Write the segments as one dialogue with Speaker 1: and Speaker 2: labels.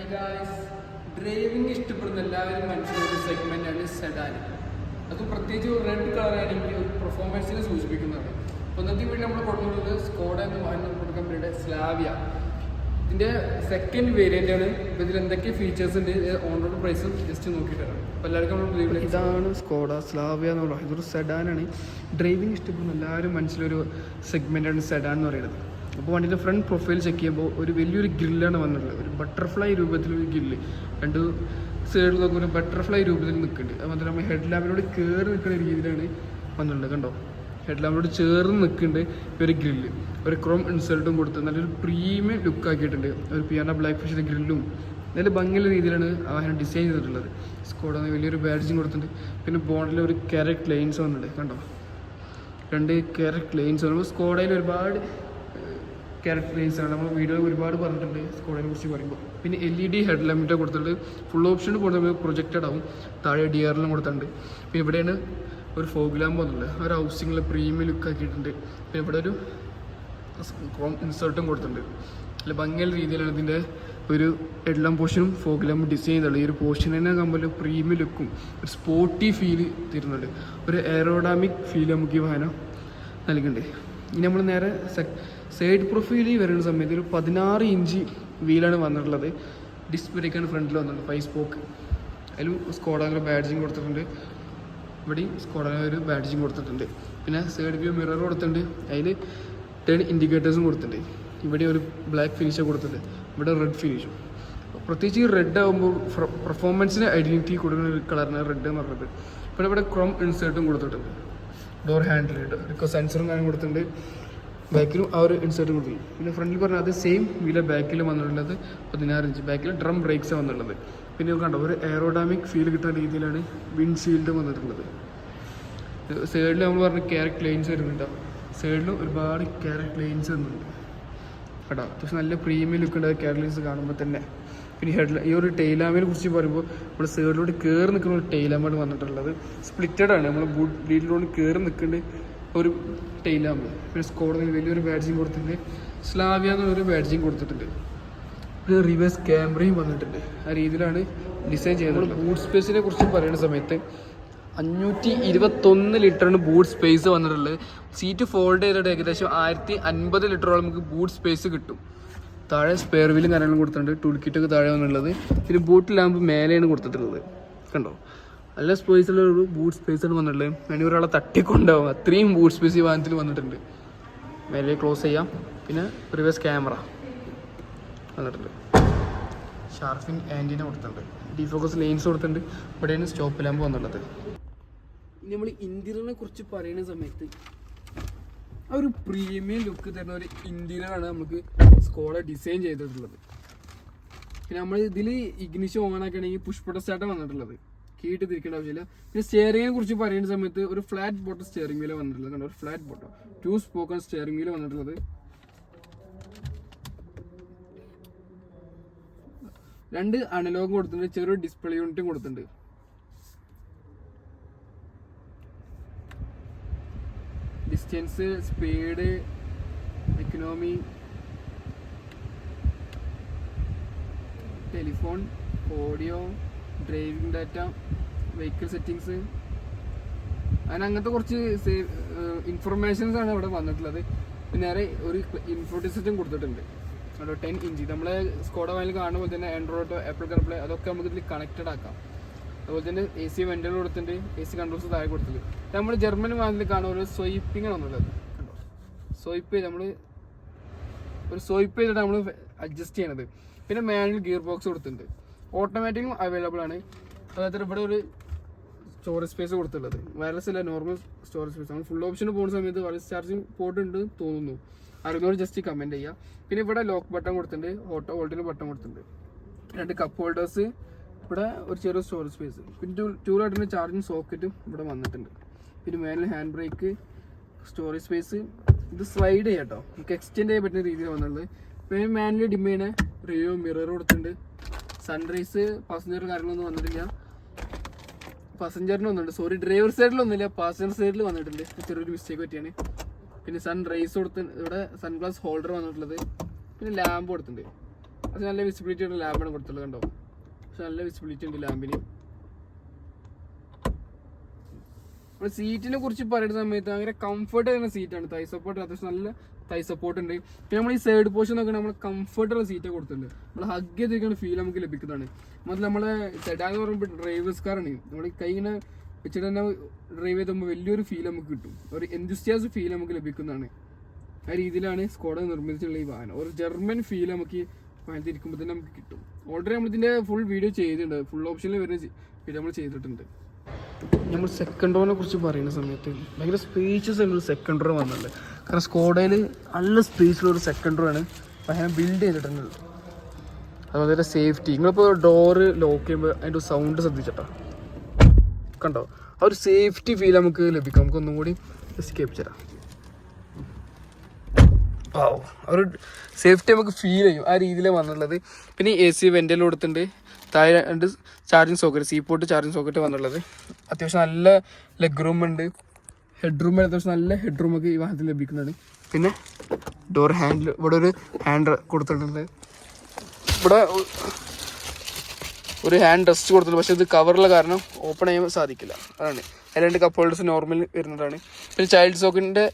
Speaker 1: High guys driving ഇഷ്ടപ്പെടുന്ന എല്ലാവരും മനസ്സിലൊരു സെഗ്മെന്റാണ് സെഡാൻ അത് പ്രത്യേകിച്ച് റെഡ് കളറാണ് എനിക്ക് പെർഫോമൻസിനെ സൂചിപ്പിക്കുന്നത്. അപ്പോൾ ഇന്നത്തെ വീട്ടിൽ നമ്മൾ കൊടുക്കുന്നത് സ്കോഡ എന്ന വാഹനം കമ്പനിയുടെ സ്ലാവിയ ഇതിന്റെ സെക്കൻഡ് വേരിയന്റ് ആണ്. ഇപ്പോൾ ഇതിൽ എന്തൊക്കെ ഫീച്ചേഴ്സ് ഉണ്ട്? ഓൺ റോഡ് പ്രൈസും ജസ്റ്റ് നോക്കിയിട്ട് അപ്പോൾ എല്ലാവർക്കും ഇതാണ് സ്കോഡ സ്ലാവിയ എന്ന് പറയുന്നത്. ഇതൊരു സെഡാനാണ് ഡ്രൈവിംഗ് ഇഷ്ടപ്പെടുന്ന എല്ലാവരും മനസ്സിലൊരു സെഗ്മെന്റാണ് സെഡാൻ എന്ന് പറയുന്നത്. അപ്പോൾ വണ്ടിയുടെ ഫ്രണ്ട് പ്രൊഫൈൽ ചെക്ക് ചെയ്യുമ്പോൾ ഒരു വലിയൊരു ഗ്രില്ലാണ് വന്നിട്ടുള്ളത്. ഒരു ബട്ടർഫ്ലൈ രൂപത്തിലൊരു ഗ്രില്ല് രണ്ട് സൈഡിൽ നോക്കുമ്പോൾ ഒരു ബട്ടർഫ്ലൈ രൂപത്തിൽ നിൽക്കുന്നുണ്ട്. അതുപോലെ നമ്മൾ ഹെഡ് ലാമ്പിനോട് കയറി നിൽക്കുന്ന രീതിയിലാണ് വന്നിട്ടുള്ളത്. കണ്ടോ? ഹെഡ് ലാമ്പിനോട് ചേർന്ന് നിൽക്കുന്നുണ്ട് ഒരു ഗ്രില്ല് ഒരു ക്രോം ഇൻസൾട്ടും കൊടുത്ത് നല്ലൊരു പ്രീമിയം ലുക്ക് ആക്കിയിട്ടുണ്ട്. ഒരു പിയാന ബ്ലാക്ക് ഫിഷിന്റെ ഗ്രില്ലും നല്ല ഭംഗിയുള്ള രീതിയിലാണ് വാഹനം ഡിസൈൻ ചെയ്തിട്ടുള്ളത്. സ്കോഡ് വലിയൊരു ബാഡ്ജിങ് കൊടുത്തിട്ടുണ്ട്. പിന്നെ ബോണ്ടിൽ ഒരു ക്യാരറ്റ് ലൈൻസ് വന്നിട്ടുണ്ട്. കണ്ടോ? രണ്ട് ക്യാരറ്റ് ലൈൻസ് ആണ് സ്കോഡയിൽ ഒരുപാട് ആണ്. നമ്മൾ വീഡിയോയിൽ ഒരുപാട് പറഞ്ഞിട്ടുണ്ട് സ്കോഡിനെ കുറിച്ച് പറയുമ്പോൾ പിന്നെ എൽ ഇ ഡി ഹെഡ് ലാമ്പിന്റെ കൊടുത്തിട്ടുണ്ട്. ഫുൾ ഓപ്ഷൻ കൊടുത്തത് പ്രൊജക്റ്റഡ് ആവും. താഴെ ഡി ആറിലും കൊടുത്തിട്ടുണ്ട്. പിന്നെ ഇവിടെയാണ് ഒരു ഫോഗ് ലാമ്പ് വന്നിട്ടുണ്ട് ഒരു ഹൗസിങ്ങിൽ പ്രീമിയം ലുക്ക് ആക്കിയിട്ടുണ്ട്. പിന്നെ ഇവിടെ ഒരു ക്രോം ഇൻസേർട്ടും കൊടുത്തിട്ടുണ്ട്. അല്ല ഭംഗിയുള്ള രീതിയിലാണ് ഇതിന്റെ ഒരു എല്ലാം പോർഷനും ലാമ്പ് ഡിസൈൻ ചെയ്തിട്ടുള്ളത്. ഈ ഒരു പോർഷൻ തന്നെ കമ്പൽ പ്രീമിയം ലുക്കും ഒരു സ്പോർട്ടി ഫീൽ തരുന്നുണ്ട്. ഒരു എയറോഡാമിക് ഫീൽ നമുക്ക് ഈ വാഹനം നൽകുന്നുണ്ട്. ഇനി നമ്മൾ നേരെ സൈഡ് പ്രൊഫൈലിൽ വരുന്ന സമയത്ത് ഒരു പതിനാറ് ഇഞ്ച് വീലാണ് വന്നിട്ടുള്ളത്. ഡിസ്പ്ലേക്കാണ് ഫ്രണ്ടിൽ വന്നിട്ടുണ്ട് ഫൈവ് സ്പോക്ക് അതിലും സ്കോഡാങ്ങനെ ബാഡ്ജിങ് കൊടുത്തിട്ടുണ്ട്. ഇവിടെ സ്കോഡാന ഒരു ബാഡ്ജിങ് കൊടുത്തിട്ടുണ്ട്. പിന്നെ സൈഡ് വ്യൂ മിറർ കൊടുത്തിട്ടുണ്ട്. അതിൽ ടേൺ ഇൻഡിക്കേറ്റേഴ്സും കൊടുത്തിട്ടുണ്ട്. ഇവിടെ ഒരു ബ്ലാക്ക് ഫിനിഷ് കൊടുത്തിട്ടുണ്ട്. ഇവിടെ റെഡ് ഫിനിഷും പ്രത്യേകിച്ച് ഈ റെഡ് ആകുമ്പോൾ പെർഫോമൻസിന് ഐഡന്റിറ്റി കൊടുക്കുന്ന ഒരു കളറിന് റെഡ് എന്ന് പറയുന്നത് പിന്നെ ഇവിടെ ക്രോം ഇൻസേർട്ടും കൊടുത്തിട്ടുണ്ട്. ഡോർ ഹാൻഡിൽ ഒരു സെൻസറും കാര്യം കൊടുത്തിട്ടുണ്ട്. ബാക്കിലും ആ ഒരു ഇൻസേർട്ടും കൊടുത്തിട്ടുണ്ട്. പിന്നെ ഫ്രണ്ടിൽ പറഞ്ഞാൽ അത് സെയിം വീല ബാക്കിലും വന്നിട്ടുള്ളത് പതിനാറ് ഇഞ്ച് ബാക്കിൽ ഡ്രം ബ്രേക്സ് വന്നിട്ടുള്ളത്. പിന്നെ കണ്ടോ? ഒരു എയറോഡാമിക് ഫീൽ കിട്ടുന്ന രീതിയിലാണ് വിൻഷീൽഡ് വന്നിട്ടുള്ളത്. സൈഡിൽ നമ്മൾ പറഞ്ഞ ക്യാരക്ട് ലൈൻസ് വരുന്നുണ്ട്. സൈഡിലും ഒരുപാട് ക്യാരക്ട് ലൈൻസ് വരുന്നുണ്ട്. കേട്ടോ അത്യാവശ്യം നല്ല പ്രീമിയം ലുക്ക് ലൈൻസ് കാണുമ്പോൾ തന്നെ. പിന്നെ ഹെഡ് ഈ ഒരു ടൈലാമിനെ കുറിച്ച് പറയുമ്പോൾ നമ്മൾ സൈഡിലോട്ട് കയറി നിൽക്കുന്ന ഒരു ടൈലാമാണ് വന്നിട്ടുള്ളത്. സ്പ്ലിറ്റഡ് ആണ്. നമ്മൾ ബൂട്ട് വീട്ടിലോട്ട് കയറി നിൽക്കേണ്ട ഒരു ടൈലാമ്പ് പിന്നെ സ്കോറിന് വലിയൊരു ബാഡ്ജിങ് കൊടുത്തിട്ടുണ്ട്. സ്ലാവിയ എന്നൊരു ബാഡ്ജിങ് കൊടുത്തിട്ടുണ്ട്. പിന്നെ റിവേഴ്സ് ക്യാമറയും വന്നിട്ടുണ്ട്. ആ രീതിയിലാണ് ഡിസൈൻ ചെയ്യുന്നത് ബൂട്ട് സ്പേസിനെ കുറിച്ച് പറയുന്ന സമയത്ത് അഞ്ഞൂറ്റി ഇരുപത്തൊന്ന് ലിറ്ററിന് ബൂട്ട് സ്പേസ് വന്നിട്ടുള്ളത്. സീറ്റ് ഫോൾഡ് ചെയ്തിട്ട് ഏകദേശം ആയിരത്തി അൻപത് ലിറ്ററോളം നമുക്ക് ബൂട്ട് സ്പേസ് കിട്ടും. താഴെ സ്പെയർ വീലും കാര്യങ്ങളും കൊടുത്തിട്ടുണ്ട്. ടൂൾ കിറ്റൊക്കെ താഴെ വന്നുള്ളത് പിന്നെ ബൂട്ട് ലാമ്പ് മേലെയാണ് കൊടുത്തിട്ടുള്ളത്. കണ്ടോ? നല്ല സ്പേസുള്ള ഒരു ബൂട്ട് സ്പേസ് ആണ് വന്നിട്ടുള്ളത്. അതിന് ഒരാളെ തട്ടിക്കൊണ്ടാവും അത്രയും ബൂട്ട് സ്പേസ് ഈ വാഹനത്തിൽ വന്നിട്ടുണ്ട്. മേലെ ക്ലോസ് ചെയ്യാം. പിന്നെ റിവേഴ്സ് ക്യാമറ വന്നിട്ടുണ്ട്. ഷാർഫിൻ ആന്റീന കൊടുത്തിട്ടുണ്ട്. ഡിഫോക്കസ് ലെയിൻസ് കൊടുത്തിട്ടുണ്ട്. ഇവിടെയാണ് സ്റ്റോപ്പ് ലാമ്പ് വന്നുള്ളത് നമ്മൾ ഇന്ത്യനെ കുറിച്ച് പറയുന്ന സമയത്ത് ഒരു പ്രീമിയം ലുക്ക് തരുന്ന ഒരു ഇന്റീരിയറാണ് നമുക്ക് സ്കോഡ ഡിസൈൻ ചെയ്തിട്ടുള്ളത്. പിന്നെ നമ്മൾ ഇതിൽ ഇഗ്നിഷൻ ഓൺ ആക്കുകയാണെങ്കിൽ പുഷ്പട സ്റ്റാർട്ട് വന്നിട്ടുള്ളത്. കീട്ട് തിരിക്കേണ്ട ആവശ്യമില്ല. പിന്നെ സ്റ്റിയറിങ്ങിനെ കുറിച്ച് പറയുന്ന സമയത്ത് ഒരു ഫ്ലാറ്റ് ബോട്ടം സ്റ്റിയറിംഗ് വീൽ വന്നിട്ടുള്ളത്. കണ്ടോ? ഒരു flat bottom two spoken steering wheel വന്നിട്ടുള്ളത്. രണ്ട് അനലോഗും കൊടുത്തിട്ടുണ്ട്. ചെറിയൊരു ഡിസ്പ്ലേ യൂണിറ്റും കൊടുത്തിട്ടുണ്ട്. Distance speed economy telephone audio driving data vehicle settings അങ്ങനെ അങ്ങനത്തെ കുറച്ച് ഇൻഫർമേഷൻസ് ആണ് ഇവിടെ വന്നിട്ടുള്ളത്. പിന്നെ നേരെ ഒരു ഇൻഫോട്ടി സിസ്റ്റം കൊടുത്തിട്ടുണ്ട്. ഒരു ടെൻ ഇഞ്ച് നമ്മളെ സ്കോഡ വാനിൽ കാണുന്ന പോലെ തന്നെ ആൻഡ്രോയിഡ് ആപ്പിൾ കാർപ്ലേ അതൊക്കെ നമുക്ക് ഇതിൽ കണക്റ്റഡ് ആക്കാം. അതുപോലെ തന്നെ എ സി വെന്റർ കൊടുത്തിട്ടുണ്ട് എ സി കൺട്രോൾസ് താഴെ കൊടുത്തിട്ടുണ്ട്. നമ്മൾ ജർമ്മൻ വാനിൽ കാണുന്ന ഒരു സ്വയിപ്പിംഗ് ആണുള്ളത് കണ്ടോ സ്വയിപ്പ് നമ്മൾ ഒരു സ്വയിപ്പ് ചെയ്തിട്ട് നമ്മൾ അഡ്ജസ്റ്റ് ചെയ്യണത്. പിന്നെ മാനുവൽ ഗിയർ ബോക്സ് കൊടുത്തിട്ടുണ്ട് ഓട്ടോമാറ്റിക്കും അവൈലബിൾ ആണ്. അതായത് ഇവിടെ ഒരു സ്റ്റോറേജ് സ്പേസ് കൊടുത്തിട്ടുള്ളത്. വയർലെസ് അല്ല നോർമൽ സ്റ്റോറേജ് സ്പേസ് ആണ്. ഫുൾ ഓപ്ഷൻ പോകുന്ന സമയത്ത് വയർലെസ് ചാർജിങ് പോർട്ട് ഉണ്ട് തോന്നുന്നു. അറിയുന്നവർ ജസ്റ്റ് കമന്റ് ചെയ്യുക. പിന്നെ ഇവിടെ ലോക്ക് ബട്ടൺ കൊടുത്തിട്ടുണ്ട് ഓട്ടോ വോൾട്ടിന് ബട്ടൺ കൊടുത്തിട്ടുണ്ട്. രണ്ട് കപ്പ് ഹോൾഡേഴ്സ് ഇവിടെ ഒരു ചെറിയ സ്റ്റോറേജ് സ്പേസ് പിന്നെ ടൂ ടൂ ലൈറ്റിന്റെ ചാർജിങ് സോക്കറ്റും ഇവിടെ വന്നിട്ടുണ്ട്. പിന്നെ മേലിൽ ഹാൻഡ് ബ്രേക്ക് സ്റ്റോറേജ് സ്പേസ് ഇത് സ്ലൈഡ് ചെയ്യാം കേട്ടോ നമുക്ക് എക്സ്റ്റെൻഡ് ചെയ്യാൻ പറ്റുന്ന രീതിയിൽ വന്നുള്ളത് പിന്നെ മാനുവലി ഡിം ചെയ്യണ. റിയോ മിറർ കൊടുത്തിട്ടുണ്ട്. സൺറൈസ് പാസഞ്ചർ കാര്യങ്ങളൊന്നും വന്നിട്ടില്ല. പാസഞ്ചറിന് വന്നിട്ടുണ്ട്. സോറി ഡ്രൈവർ സൈഡിലൊന്നുമില്ല പാസഞ്ചർ സൈഡിൽ വന്നിട്ടുണ്ട്. ചെറിയൊരു മിസ്റ്റേക്ക് പറ്റിയാണ്. പിന്നെ സൺറൈസ് കൊടുത്ത് ഇവിടെ സൺഗ്ലാസ് ഹോൾഡർ വന്നിട്ടുള്ളത്. പിന്നെ ലാമ്പ് കൊടുത്തിട്ടുണ്ട്. അത് നല്ല വിസിബിലിറ്റി ഉള്ള ലാമ്പാണ് കൊടുത്തിട്ടുള്ളത് കണ്ടോ? നല്ല വിസിബിലിറ്റി ഉണ്ട് ലാമ്പിന് നമ്മൾ സീറ്റിനെ കുറിച്ച് പറയുന്ന സമയത്ത് ഭയങ്കര കംഫർട്ട് ചെയ്യുന്ന സീറ്റാണ് തൈ സപ്പോർട്ട് അത്യാവശ്യം നല്ല തൈ സപ്പോർട്ട് ഉണ്ട്. പിന്നെ നമ്മൾ ഈ സൈഡ് പോർഷൻ നോക്കണ നമ്മൾ കംഫർട്ടുള്ള സീറ്റ് കൊടുത്തിട്ടുണ്ട്. നമ്മൾ ഹഗ് ചെയ്തിരിക്കുന്ന ഫീൽ നമുക്ക് ലഭിക്കുന്നതാണ്. മൊത്തം നമ്മളെ സെഡാ എന്ന് പറയുമ്പോൾ ഡ്രൈവേഴ്സ് കാറാണ് നമ്മൾ കൈ ഇങ്ങനെ വെച്ചിട്ട് തന്നെ ഡ്രൈവ് ചെയ്തുമ്പോൾ വലിയൊരു ഫീൽ നമുക്ക് കിട്ടും. ഒരു എന്തുസ്റ്റാസ് ഫീൽ നമുക്ക് ലഭിക്കുന്നതാണ്. ആ രീതിയിലാണ് സ്കോഡ നിർമ്മിച്ചിട്ടുള്ള ഈ വാഹനം. ഒരു ജർമ്മൻ ഫീൽ നമുക്ക് ഇരിക്കുമ്പോൾ തന്നെ നമുക്ക് കിട്ടും. ഓൾറെഡി നമ്മൾ ഇതിന്റെ ഫുൾ വീഡിയോ ചെയ്തിട്ടുണ്ട്. ഫുൾ ഓപ്ഷനിൽ വരുന്ന വീഡിയോ നമ്മൾ ചെയ്തിട്ടുണ്ട്. നമ്മൾ സെക്കൻഡ് റോനെ കുറിച്ച് പറയുന്ന സമയത്ത് ഭയങ്കര സ്പേഷ്യസ് ആയിട്ടുള്ള സെക്കൻഡ് റോ വന്നിട്ടുണ്ട്. കാരണം സ്കോഡയിൽ നല്ല സ്പേസിലുള്ള ഒരു സെക്കൻഡ് റോ ആണ് ഭയങ്കര ബിൽഡ് ചെയ്തിട്ടുണ്ട് അതുപോലെ സേഫ്റ്റി നിങ്ങളിപ്പോൾ ഡോറ് ലോക്ക് ചെയ്യുമ്പോൾ അതിന്റെ സൗണ്ട് ശ്രദ്ധിച്ചിട്ടാ? കണ്ടോ? ആ ഒരു സേഫ്റ്റി ഫീൽ നമുക്ക് ലഭിക്കും. നമുക്ക് ഒന്നും കൂടി എസ്കേപ്പ് ആ ഒരു സേഫ്റ്റി നമുക്ക് ഫീൽ ചെയ്യും ആ രീതിയിലാണ് വന്നിട്ടുള്ളത്. പിന്നെ എ സി വെന്റൽ കൊടുത്തിട്ടുണ്ട്. താഴെ രണ്ട് charging socket C port charging socket വന്നിട്ടുള്ളത്. അത്യാവശ്യം നല്ല ലെഗ് റൂം ഉണ്ട്. ഹെഡ് റൂം അത്യാവശ്യം നല്ല ഹെഡ് റൂം ഒക്കെ ഈ വാഹനത്തിൽ ലഭിക്കുന്നുണ്ട്. പിന്നെ ഡോർ ഹാൻഡിൽ ഇവിടെ ഒരു ഹാൻഡ് കൊടുത്തിട്ടുണ്ട്. ഇവിടെ ഒരു ഹാൻഡ് റെസ്റ്റ് കൊടുത്തിട്ടുണ്ട്. പക്ഷേ ഇത് കവറുള്ള കാരണം ഓപ്പൺ ചെയ്യാൻ സാധിക്കില്ല. അതാണ്. അതിലെ രണ്ട് കപ്പ് ഹോൾഡേഴ്സ് നോർമൽ വരുന്നതാണ്. പിന്നെ ചൈൽഡ് സോക്കിന്റെ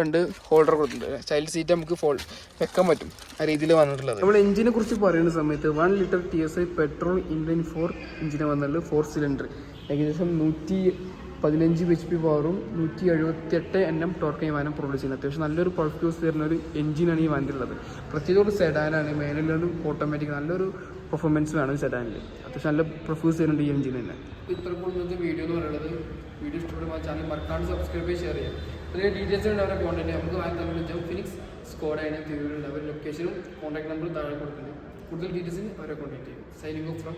Speaker 1: രണ്ട് ഹോൾഡർ കൊടുത്തിട്ടുണ്ട്. ചൈൽഡ് സീറ്റ് നമുക്ക് ഫോൾ വെക്കാൻ പറ്റും. ആ രീതിയിൽ വന്നിട്ടുള്ളത്. നമ്മൾ എഞ്ചിനെ കുറിച്ച് പറയുന്ന സമയത്ത് one litre T S I petrol inline four എഞ്ചിനെ വന്നിട്ടുള്ളത് ഫോർ സിലിണ്ടർ ഏകദേശം നൂറ്റി പതിനഞ്ച് എച്ച് പി പവറും നൂറ്റി എഴുപത്തി എട്ട് എൻ എം ടോർക്ക് വാനം പ്രൊഡ്യൂസ് ചെയ്യുന്നത്. അത്യാവശ്യം നല്ലൊരു പെർഫ്യൂസ് തരുന്ന ഒരു എഞ്ചിനാണ് ഈ വാനിലുള്ളത് പ്രത്യേകിച്ച് ഒരു സെഡാനാണ് മേലിലൊരു ഓട്ടോമാറ്റിക് നല്ലൊരു പെർഫോമൻസ് വേണം സെഡാനിൽ അത്യാവശ്യം നല്ല പെർഫ്യൂസ് തരുന്നുണ്ട് ഈ എഞ്ചിൻ തന്നെ. ഇത്ര കൂടുതൽ വീഡിയോ എന്ന് പറയുന്നത്. വീഡിയോ ഇഷ്ടപ്പെടുമ്പോൾ ചാനൽ മറക്കാണ്ട് സബ്സ്ക്രൈബ് ചെയ്ത് ഷെയർ ചെയ്യാം അതിന്റെ ഡീറ്റെയിൽസ് അവരുടെ കോൺടാക്ട് നമുക്ക് വാങ്ങി തന്നെ ഫിനിക്സ് സ്കോഡ് അതിന് തീരുന്നുണ്ട് അവരുടെ ലൊക്കേഷനും കോൺടാക്ട് നമ്പറും താഴെ കൊടുക്കുന്നുണ്ട് കൂടുതൽ ഡീറ്റെയിൽസിന് അവരെ കോൺടാക്ട് ചെയ്യും. Signing off from